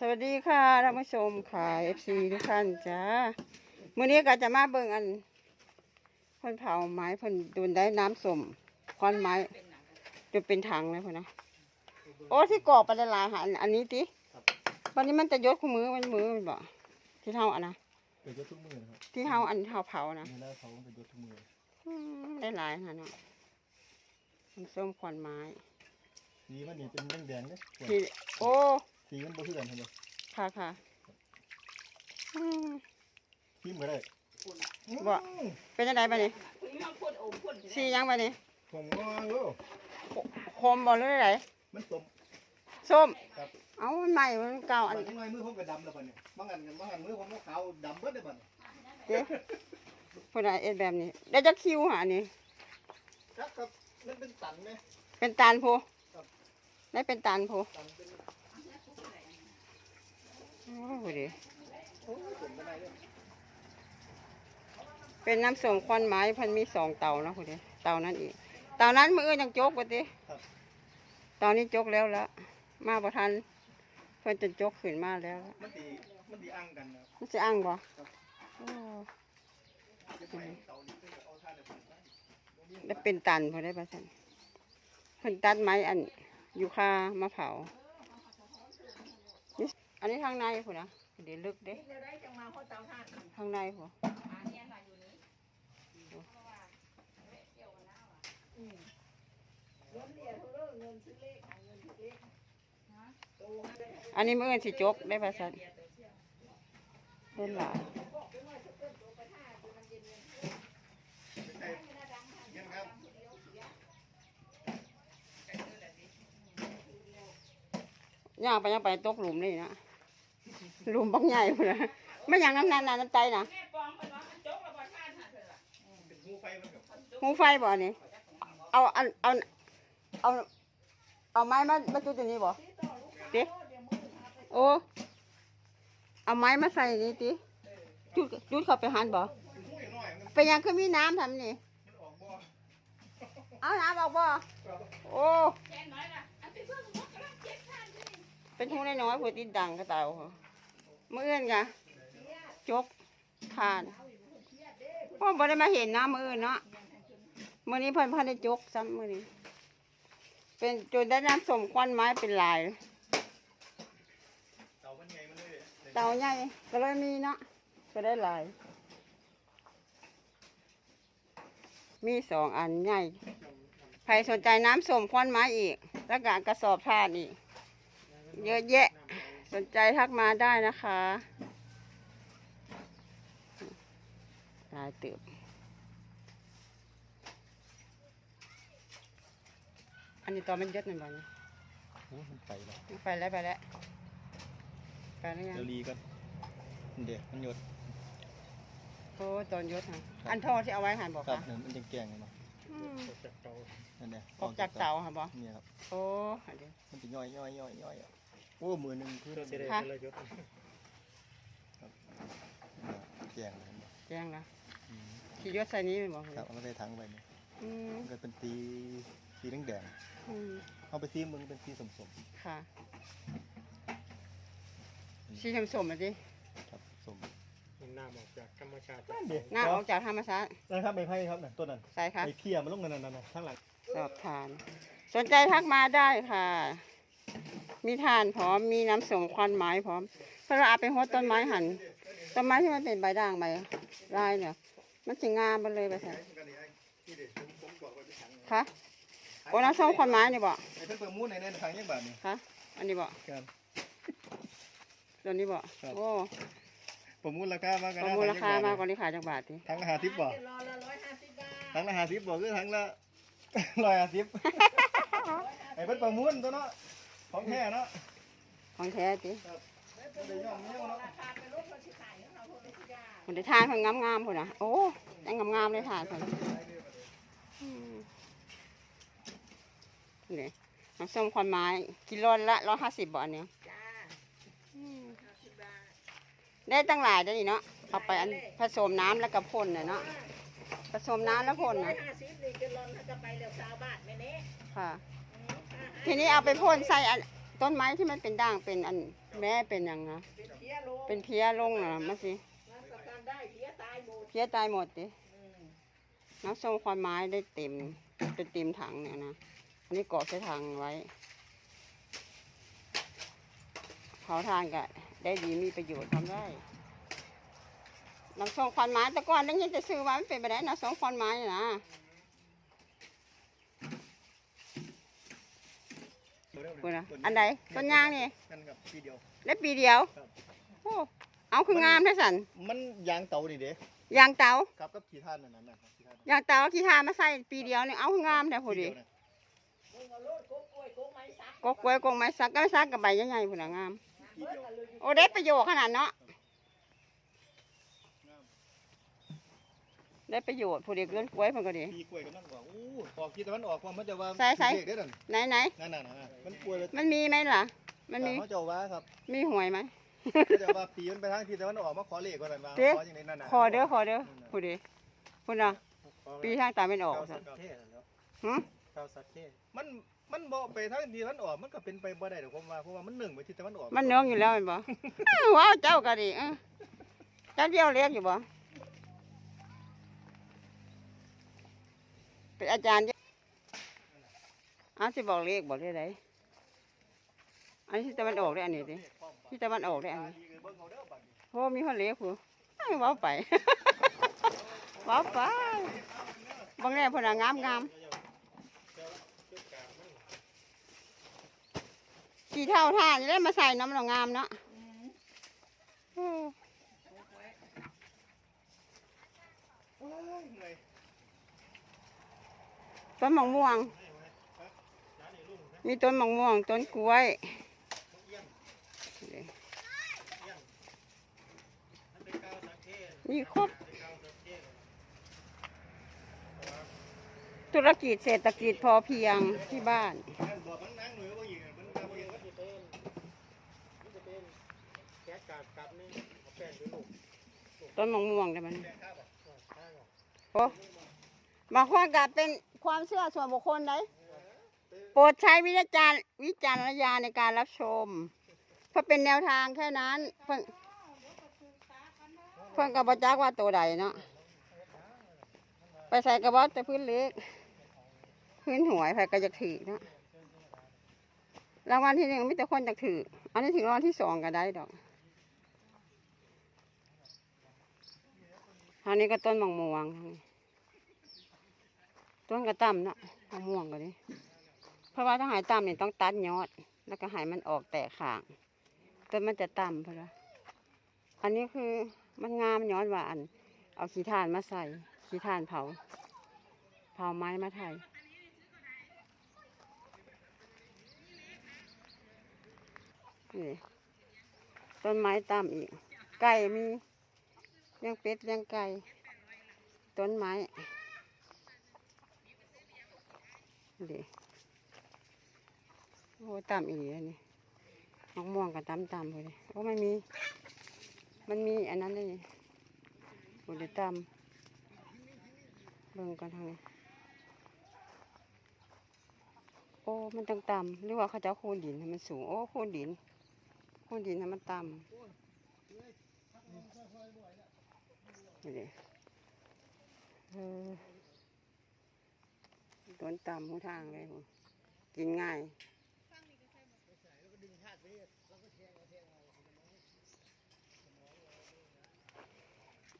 สวัสดีค่ะท่านผู้ชมค่ะ FC ทุกท่านจ้ามื้อนี้ก็จะมาเบิ่งอันเพิ่นเผาไม้เพิ่นดูนได้น้ำส้มควันไม้จนเป็นถังเลยพุ่นนะโอ้ที่กรอกไปละลายค่ะอันอันนี้ติวันนี้มันจะยดคู่มือมันมือมันบ่ที่เท่าอันนะเป็นยศทุกมือนะครับที่เท่าอันเท่าเผานะมีแล้วเขาเป็นยศทุกมืออืมได้หลายค่ะเนาะน้ำส้มควันไม้สีมันนี่เป็นแดงๆเนี่ยที่โอ้ สีมันบ่คือกันเห็นไหมค่ะค่ะอืมสีเหมือนได้บ่เป็นจังไดบัดนี้สีหยังบัดนี้ผมงอโลคมบ่หรือไดมันสม ส้ม ครับ เอามันใหม่มันเก่าอัอันนนี้ไงมือผมก็ดำแล้วบัดนี้บางอันบางอันมือผมก็ขาวดำเบิดเลยบัดนี้เด้พุ่นน่ะเอ็ดแบบนี้ได้จักคิวหานี่จักครับมันเป็นตันไหม เป็นตาลโพครับได้เป็นตาลโพตันเป็น โอ้โหดิโอ้ยผมไม่ได้เลยเป็นน้ำส้มควันไม้เพันมีสองเตาเนาะพุ่นดิเตานั้นอีก เตานั้นมืออนยังจกบ่ติครับตอนนี้จกแล้วละมาบ่ทันเพิ่นจนจกขึ้นมาแล้วละมันดีมันดีอ้างกันนะมันสิอ้างบ่ครับโอ้จะไปเตานี้เพิ่นก็เอาท่าเดีย วกันนะได้เป็นตันพอได้ปะสันเพิ่นตัดไม้อันอยู่คามะเผานี่อันนี้ทางในพุ่นนะเดี๋ยวลึกเด้ทางในพุ่นอันนี้มื่ออนสิจกได้ปะสันเล่นหลายเย็นครับย่างไปย่างไปตกหลุมนี่นะห ลุมบักใหญ่พุ่นนะไม่อย่างน้ำนานน้ำใจนะเป็นหูไฟมันกับหูไฟบ่นี่เอาเอาเอาเอาเอาไม้มามาจุดตัวนี้บ่ติโอ้เอาไม้มาใส่นี่ติจุดจุดเข้าไปหันบ่เป็นหูน้อยๆมันเป็นหยังคือมีน้ำทำนี่เอาน้ำออกบ่โอ้เป็นหูน้อยๆพวกติดดังกระต่าเหรอ มื่อเอื้อนกะจกทานพ่อบ่ได้มาเห็นน้ำมืออื่นเนาะมื่อนี้เพิ่นพันได้จกซ้ำมื่อนี้ เป็นจนได้น้ำสมควันไม้เป็นลายเตาใยมันเลยเตาใหญ่ก็เลยมีเนาะก็ได้หลาย มีสองอันใหญ่ใครสนใจน้ำสมควันไม้อีก แล้วก็กระสอบทานอีก เยอะแยะ สนใจทักมาได้นะคะลายเติบ อันนี้ตอนมันเยอะหน่อยบ่เนี่ยโอ้มันไปแล้วไปแล้วไปแล้วไปแล้วยังเดี๋ยวรีกันเดี๋ยวมันหยดโอ้ตอนยศฮะอันทอที่เอาไว้หันบอกครับค่ะเนี่ยมันจะแกงกันมาอืมนั่นแหละออกจากเตาค่ะบอเนี่ยครับโอ้อันเดียวมันจะย่อยย่อยย่อยย่อยอะ โอ้มือหนึ่งคือค่ะแกงเลยครับแจ้งนะอืมที่ยศใส่นี้เป็นบอกครับเอามาใส่ถังไปเนี่ยอืมมันก็เป็นสีสีแดงแดงอืมๆเอาไปซีมึงเป็นสีสมสมค่ะสีสมๆอะสิๆครับสมมันน้ำออกจากธรรมชาตินั่นเด็กหน้าออกจากธรรมชาตินะครับใบไผ่ครับน่ะต้นนั้นใส่ค่ะไอ้เพียมันลงนั่นนั่นๆๆข้างหลังสอบทาน สนใจทักมาได้ค่ะ มีทานพร้อม มีน้ำส่งควันไม้พร้อมเพราะเราเอาไปหดต้นไม้หัน ต้นไม้ที่มันเป็นใบด่างใบลายเนี่ย มันสิงามไปเลยไปใส่กันนี่ไอ้ที่เด็กผมผมบอกไว้ที่ถังค่ะโอ้น้ำส้มควันไม้นี่บอกไอ้เพิ่นเปิดมูนในในถังยังบาทนี่ค่ะ อันนี้บอกครับตัวนี้บอกครับโอ้ผมมูลราคามากกันประมูลราคามากกว่านี้ขายจากบาททีถังละห้าสิบบ่ถังละห้าสิบบ่คือถังละร้อยห้าสิบไอ้เพิ่นประมูลตัวเนาะ ของแท้เนาะของแท้ทีไม่ได้ย่อมเงี้ยวเนาะคนได้ทานคนงามงามๆคนนะโอ้ยังงามงามๆเลยทานคนอืมนี่เลยน้ำส้มควันไม้กิโลละร้อยห้าสิบบาทเนี่ยอืมได้ตั้งหลายได้นี่เนาะเอาไปอันผสมน้ำแล้วก็พ่นน่ะเนาะผสมน้ำแล้วพ่นร้อนะยห้าสิบนี่จะรอนถ้าจะไปเหลือสาวบาทไหมเนี่ยค่ะ ทีนี้เอาไปพ่นใส่อันต้นไม้ที่มันเป็นด่างเป็นอันแม่เป็นหยังนะเป็นเพี้ยลงนะมาสิเพี้ยตายหมดดิน้ำส้มควันไม้ได้เต็มเป็นเต็มถังเนี่ยนะอันนี้กรอกใส่ถังไว้เผาทานก็ได้ดีมีประโยชน์ทำได้น้ำส้มควันไม้แต่ก่อนได้ยินจะซื้อมามันเป็นไปได้น้ำส้มควันไม้น่ะนะ คุณนะอันใดต้นยางนี่นั่นกับทีเดียวได้ปีเดียวครับโอ้เอาคืองามแท้สันมันยางเตานี่เด้ยางเตาครับกับขี้ท่านนั่นน่ะนะครับขี้ท่านยางเตาเอาขี้ทามาใส่ปีเดียวนี่เอาคืองามแท้พอดีทีเยวน่ะกกกล้วยกงไม้สักก็ไม่สักกับใบใหญ่ๆพุ่นน่ะงามทีเดียวโอ้ได้ประโยชน์ขนาดเนาะ ได้ประโยชน์ผู้เด็กเลื่อนกล้วยเพิ่นก็ดีปีกล้วยกำลังออกอู้ออกขี้ตะวันออกความมันจะว่าใส่ใส่ เด็กได้อนั่นไหนไหนนั่นน่ะนะมันกล้วยเลยมันมีไหมล่ะ มันมี เขาเจ้าว่าครับมีหวยไหม เขาเจ้าว่าปีมันไปทางที่ตะวันออกมาขอเลขว่าซั่นว่าเด้ ขอจังได๋นั่นน่ะขอเด้อขอเด้อผู้เด็กพุ่นน่ะปีทางตาเป็นออกเก้าซะสักเทศแล้วหึเก้าสักเทศมันมันบ่ไปทางที่ตะวันออกมันก็เป็นไปบ่ได้ดอกผมว่าเพราะว่ามันหนึ่งไปที่ตะวันออกมันเนื้องอยู่แล้วแมันบ่ อ้าวว้าวเจ้าก็ดีเออเจ้าเดียวเลี้ยงอยู่บ่ เป็นอาจารย์เอ้าวสิบอกเลขบอกเลขไหนอันนี้ที่ตะวันออกได้อันนี้ดิที่ตะวันออกได้อันนี้เอาเด้อบัดนี้โอ้มีคนเลขผู้อ้าวว้าไปว้าไปบางแน่เพนน่ะงามงามสีเท่าท่าจะได้มาใส่น้ำเรางามเนาะโอ้ยเหนื่อย ต้นมะม่วง มีต้นมะม่วง ต้นกล้วย มีครบ ธุรกิจเศรษฐกิจพอเพียงที่บ้านนั่นบอกมันนั่งหน่อยว่าอีกมันก็บ่เห็นว่ามันจะเป็นมันจะเป็นแต้นมะม่วงได้มันโอ้ บางคนก็เป็นความเชื่อส่วนบุคคลได้โปรดใช้วิจารวิจารณญาณในการรับชม เพื่อเป็นแนวทางแค่นั้น เพื่อนเพื่อนกับบจักว่าตัวใดเนาะไปใส่กระบอกแต่พื้นเล็ก พื้นหวยใครก็จะถือเนาะรางวัลที่หนึ่งไมแต่คนจะถืออันนี้ถึงรางวัลที่สองก็ได้ดอกอันนี้ก็ต้นมะม่วงทางนี้ ต้นกระตั้มนะมะม่วงก็นี้เพราะว่าถ้าหายตั้มเนี่ยต้องตัดยอด แล้วก็หายมันออกแตกข่างต้นมันจะต่ำเพราะอันนี้คือมันงามย้อนว่าอัน เอาขี้ถ่านมาใส่ขี้ถ่านเผา เผาไม้มาไทยนี่ต้นไม้ต่ำอีก ไก่มีเลี้ยงเป็ดเลี้ยงไก่ ต้นไม้ นี่โอ้ต่ำอีกอันนี้มะม่วงกับต่ำต่ำเลยโอ้ไมันมี มันมีอันนั้นเลยโอ้เดี๋ยวต่ำเบิ่งกันทางนี้โอ้มันต่ำต่ำหรือว่าเขาจะโคูนดินให้มันสูงโอ้โคูนดินโคูนดินให้มันต่ำนี่เออ ต้นต่ำของทางเลยผมกินง่าย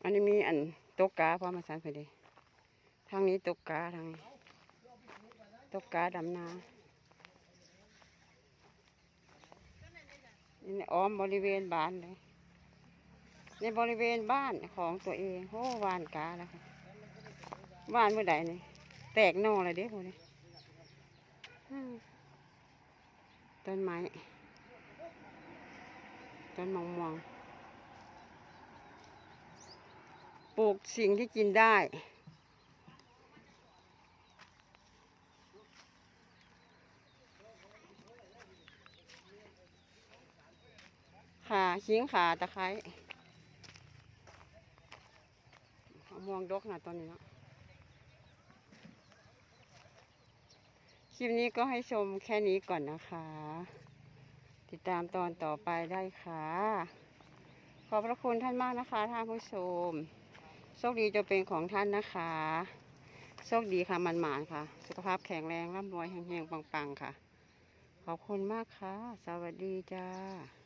อันนี้มีอันตกกาพอมาสันไปดิทางนี้ตกกาทางนี้ตกกาดำนานี่อ้อมบริเวณบ้านเลยในบริเวณบ้านของตัวเองโอ้วานกาแล้วค่ะวานเมื่อใดนี่ ตกหนอเลยเด้พวกนี้ต้นไม้ ต้นมะม่วงปลูกสิ่งที่กินได้ขาขิงขาตะไคร้มะม่วงดกนะตอนนี้เนาะ คลิปนี้ก็ให้ชมแค่นี้ก่อนนะคะ ติดตามตอนต่อไปได้ค่ะ ขอบพระคุณท่านมากนะคะท่านผู้ชม โชคดีจะเป็นของท่านนะคะ โชคดีค่ะมันหมานค่ะ สุขภาพแข็งแรงร่ำรวยแห่งๆปังๆค่ะ ขอบคุณมากค่ะ สวัสดีจ้า